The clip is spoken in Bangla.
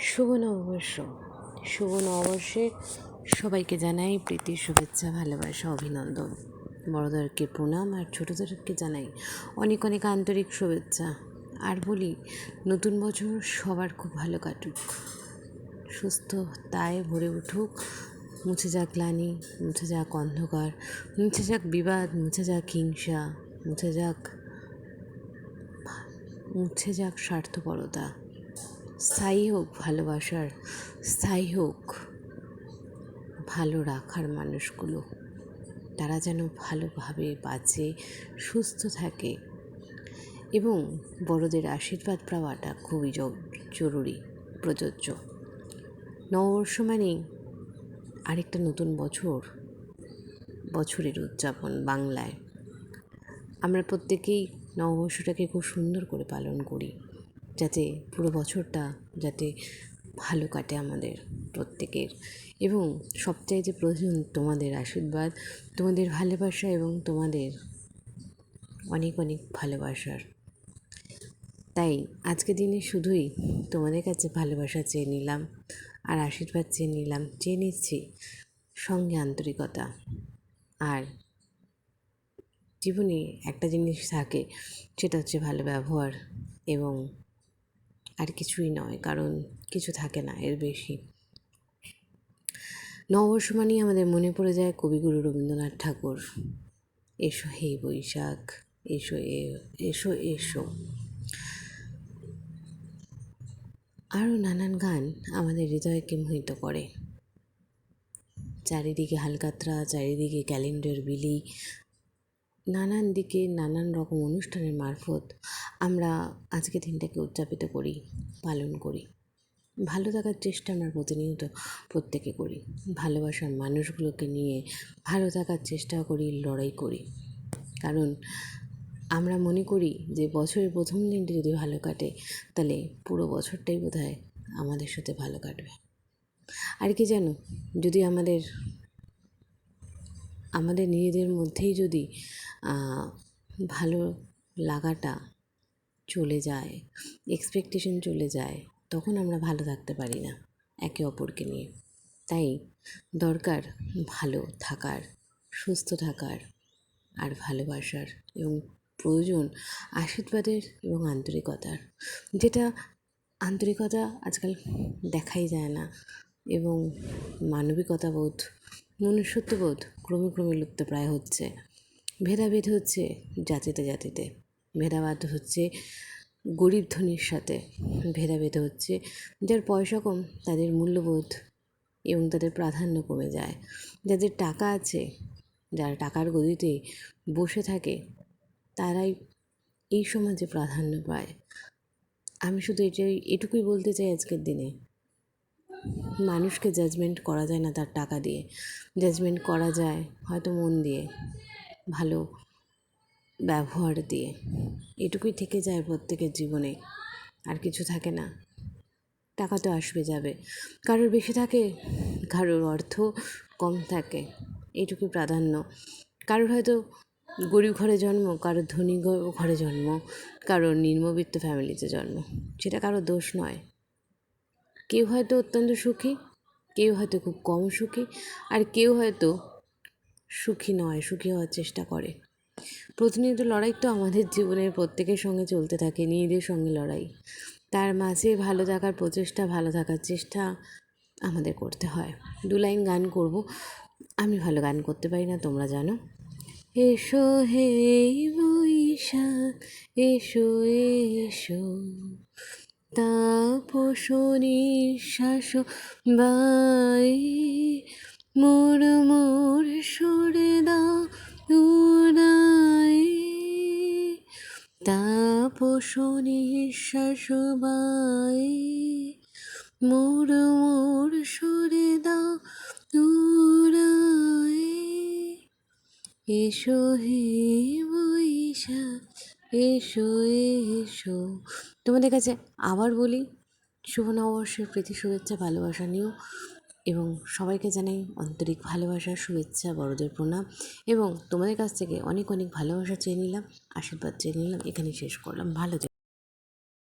শুভ নববর্ষ। শুভ নববর্ষে সবাইকে জানাই প্রীতি, শুভেচ্ছা, ভালোবাসা, অভিনন্দন। বড়োদেরকে প্রণাম আর ছোটোদেরকে জানাই অনেক অনেক আন্তরিক শুভেচ্ছা। আর বলি, নতুন বছর সবার খুব ভালো কাটুক। সুস্থ তাই ভরে উঠুক। মুছে যাক গ্লানি, মুছে যাক অন্ধকার, মুছে যাক বিবাদ, মুছে যাক হিংসা, মুছে যাক মুছে যাক স্বার্থপরতা। স্থায়ী হোক ভালোবাসার, স্থায়ী হোক ভালো রাখার মানুষগুলো। তারা যেন ভালোভাবে বাঁচে, সুস্থ থাকে এবং বড়দের আশীর্বাদ পাওয়াটা খুবই জরুরি, প্রযোজ্য। নববর্ষ মানেই আরেকটা নতুন বছর, বছরের উদযাপন বাংলায়। আমরা প্রত্যেকেই নববর্ষটাকে খুব সুন্দর করে পালন করি। যাতে পুরো বছরটা যাতে ভালো কাটে আমাদের প্রত্যেকের। এবং সবচাইতে প্রয়োজন তোমাদের আশীর্বাদ, তোমাদের ভালোবাসা এবং তোমাদের অনেক অনেক ভালোবাসার। তাই আজকে দিনে শুধুই তোমাদের কাছে ভালোবাসা চেয়ে নিলাম আর আশীর্বাদ চেয়ে নিলাম, চেয়ে নিচ্ছি সঙ্গে আন্তরিকতা। আর জীবনে একটা জিনিস থাকে, সেটা হচ্ছে ভালো ব্যবহার এবং আর কিছুই নয়, কারণ কিছু থাকে না, এর বেশি। নববর্ষ মানেই আমাদের মনে পড়ে যায় কবিগুরু রবীন্দ্রনাথ ঠাকুর। এসো হে বৈশাখ, এসো এসো এসো। আরও নানান গান আমাদের হৃদয়কে মোহিত করে। চারিদিকে হালকাত্রা চারিদিকে ক্যালেন্ডার বিলি নানান দিকে নানান রকম অনুষ্ঠানের মারফত আমরা আজকে দিনটাকে উদযাপিত করি, পালন করি। ভালো থাকার চেষ্টা আমরা প্রতিনিয়ত প্রত্যেকে করি। ভালোবাসার মানুষগুলোকে নিয়ে ভালো থাকার চেষ্টা করি, লড়াই করি। কারণ আমরা মনে করি যে বছরের প্রথম দিনটি যদি ভালো কাটে, তাহলে পুরো বছরটাই বোধ আমাদের সাথে ভালো কাটবে। আর কি জানো, যদি আমাদের আমাদের নিজেদের মধ্যেই যদি ভালো লাগাটা চলে যায় এক্সপেকটেশন চলে যায়, তখন আমরা ভালো থাকতে পারি না, একে অপরকে নিয়ে। তাই দরকার ভালো থাকার, সুস্থ থাকার আর ভালোবাসার এবং প্রয়োজন আশীর্বাদের এবং আন্তরিকতার। যেটা আন্তরিকতা আজকাল দেখাই যায় না এবং মানবিকতা বোধ মনুষ্যত্ববোধ ক্রমে ক্রমে লুপ্ত প্রায় হচ্ছে। ভেদাভেদ হচ্ছে জাতিতে জাতিতে ভেদাভেদ হচ্ছে গরিব ধনির সাথে। ভেদাভেদ হচ্ছে যার পয়সা কম, তাদের মূল্যবোধ এবং তাদের প্রাধান্য কমে যায়। যাদের টাকা আছে, যারা টাকার গদিতে বসে থাকে, তারাই এই সমাজে প্রাধান্য পায়। আমি শুধু এটাই, এটুকুই বলতে চাই আজকের দিনে। মানুষকে জাজমেন্ট করা যায় না তার টাকা দিয়ে। জাজমেন্ট করা যায় হয়তো মন দিয়ে, ভালো ব্যবহার দিয়ে। এটুকুই থেকে যায় প্রত্যেকের জীবনে, আর কিছু থাকে না। টাকা তো আসবে, যাবে। কারোর বেশি থাকে, কারোর অর্থ কম থাকে এইটুকুই প্রাধান্য। কারোর হয়তো গরিব ঘরে জন্ম, কারোর ধনী ঘরে জন্ম, কারোর নিম্নবিত্ত ফ্যামিলিতে জন্ম। সেটা কারোর দোষ নয়। কেউ হয়তো অত্যন্ত সুখী, কেউ হয়তো খুব কম সুখী, আর কেউ হয়তো সুখী নয়, সুখী হওয়ার চেষ্টা করে। প্রতিনিয়ত লড়াই তো আমাদের জীবনের প্রত্যেকের সঙ্গে চলতে থাকে, নিজেদের সঙ্গে লড়াই। তার মাঝে ভালো থাকার প্রচেষ্টা, ভালো থাকার চেষ্টা আমাদের করতে হয়। দু লাইন গান করব। আমি ভালো গান করতে পারি না, তোমরা জানো। এসো হে বৈশাখ, এসো এসো তাপস নিঃশ্বাস বাই। মোর মোর সরে দাও উড়াই তাপস নিঃশ্বাস বাই। মোর মোর সরে দাও উড়াই এসো হে বৈশাখ, এসো এসো। তোমাদের কাছে আবার বলি শুভ নববর্ষের প্রীতি, শুভেচ্ছা, ভালোবাসা নিয়েও এবং সবাইকে জানাই আন্তরিক ভালোবাসা, শুভেচ্ছা, বড়দের প্রণাম এবং তোমাদের কাছ থেকে অনেক অনেক ভালোবাসা চেয়ে নিলাম, আশীর্বাদ চেয়ে নিলাম এখানে শেষ করলাম ভালো।